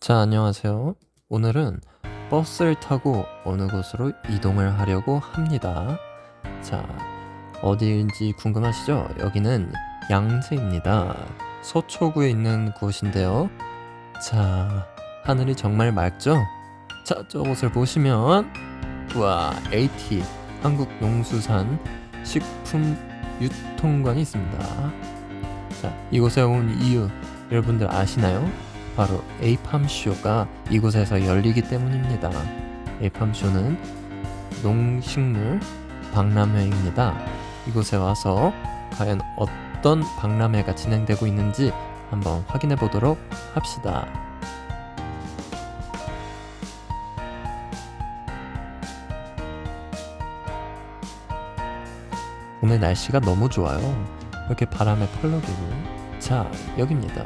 자, 안녕하세요. 오늘은 버스를 타고 어느 곳으로 이동을 하려고 합니다. 자, 어디인지 궁금하시죠? 여기는 양재입니다. 서초구에 있는 곳인데요. 자, 하늘이 정말 맑죠? 자, 저곳을 보시면 와, AT 한국농수산 식품 유통관이 있습니다. 자, 이곳에 온 이유 여러분들 아시나요? 바로 에이팜쇼가 이곳에서 열리기 때문입니다. 에이팜쇼는 농식물 박람회입니다. 이곳에 와서 과연 어떤 박람회가 진행되고 있는지 한번 확인해 보도록 합시다. 오늘 날씨가 너무 좋아요. 이렇게 바람에 펄럭이고. 자, 여기입니다.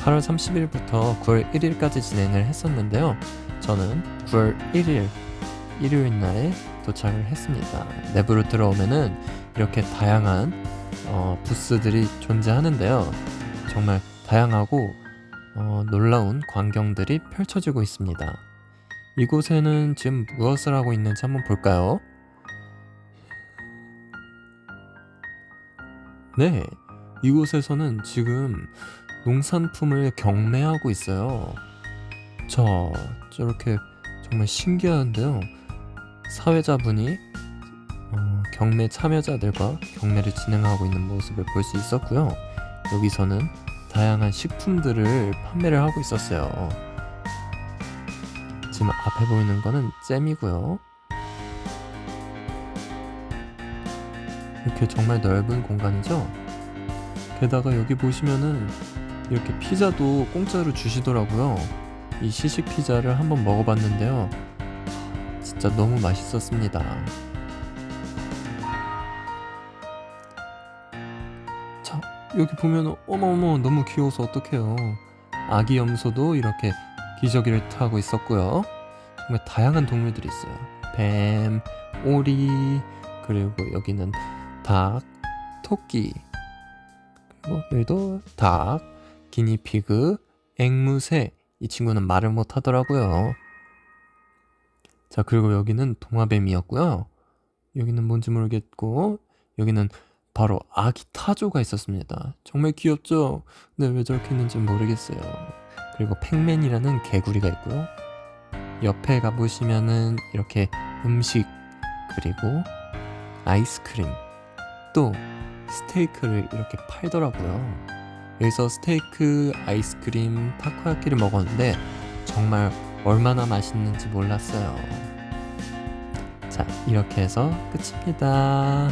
8월 30일부터 9월 1일까지 진행을 했었는데요. 저는 9월 1일 일요일 날에 도착을 했습니다. 내부로 들어오면은 이렇게 다양한 어, 부스들이 존재하는데요. 정말 다양하고 어, 놀라운 광경들이 펼쳐지고 있습니다. 이곳에는 지금 무엇을 하고 있는지 한번 볼까요? 네, 이곳에서는 지금 농산품을 경매하고 있어요. 자, 저렇게 정말 신기한데요. 사회자분이 어, 경매 참여자들과 경매를 진행하고 있는 모습을 볼 수 있었고요. 여기서는 다양한 식품들을 판매를 하고 있었어요. 지금 앞에 보이는 거는 잼이고요. 이렇게 정말 넓은 공간이죠. 게다가 여기 보시면은 이렇게 피자도 공짜로 주시더라고요. 이 시식 피자를 한번 먹어봤는데요. 진짜 너무 맛있었습니다. 자, 여기 보면 어머어머 너무 귀여워서 어떡해요. 아기 염소도 이렇게 기저귀를 타고 있었고요. 정말 다양한 동물들이 있어요. 뱀, 오리, 그리고 여기는 닭, 토끼, 그리고 여기도 닭, 기니피그, 앵무새. 이 친구는 말을 못 하더라고요. 자, 그리고 여기는 동화뱀이었고요. 여기는 뭔지 모르겠고, 여기는 바로 아기 타조가 있었습니다. 정말 귀엽죠? 근데 왜 저렇게 있는지 모르겠어요. 그리고 팩맨이라는 개구리가 있고요. 옆에 가보시면은 이렇게 음식, 그리고 아이스크림, 또 스테이크를 이렇게 팔더라고요. 여기서 스테이크, 아이스크림, 타코야키를 먹었는데 정말 얼마나 맛있는지 몰랐어요. 자, 이렇게 해서 끝입니다.